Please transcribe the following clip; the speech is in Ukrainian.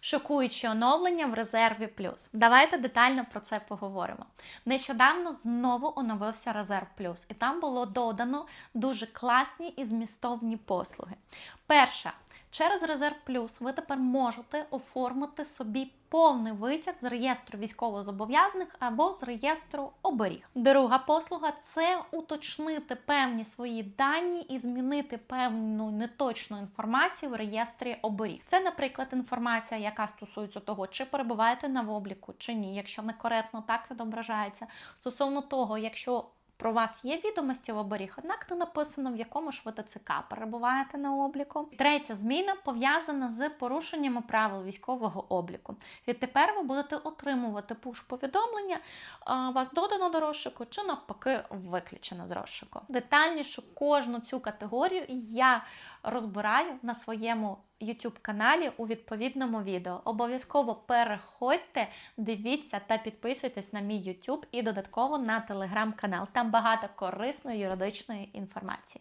Шокуючі оновлення в резерві плюс. Давайте детально про це поговоримо. Нещодавно знову оновився резерв плюс, і там було додано дуже класні і змістовні послуги. Перша. Через резерв плюс ви тепер можете оформити собі повний витяг з реєстру військовозобов'язаних або з реєстру оберіг. Друга послуга це уточнити певні свої дані і змінити певну неточну інформацію в реєстрі оберіг. Це, наприклад, інформація, яка стосується того, чи перебуваєте на обліку, чи ні, якщо некоректно так відображається. Стосовно того, якщо про вас є відомості в оберіг, однак не написано, в якому ж ви ТЦК перебуваєте на обліку. Третя зміна пов'язана з порушеннями правил військового обліку. Відтепер ви будете отримувати пуш-повідомлення, вас додано до розшуку чи навпаки виключено з розшуку. Детальніше кожну цю категорію я розбираю на своєму YouTube каналі у відповідному відео. Обов'язково переходьте, дивіться та підписуйтесь на мій YouTube і додатково на телеграм-канал. Там багато корисної юридичної інформації.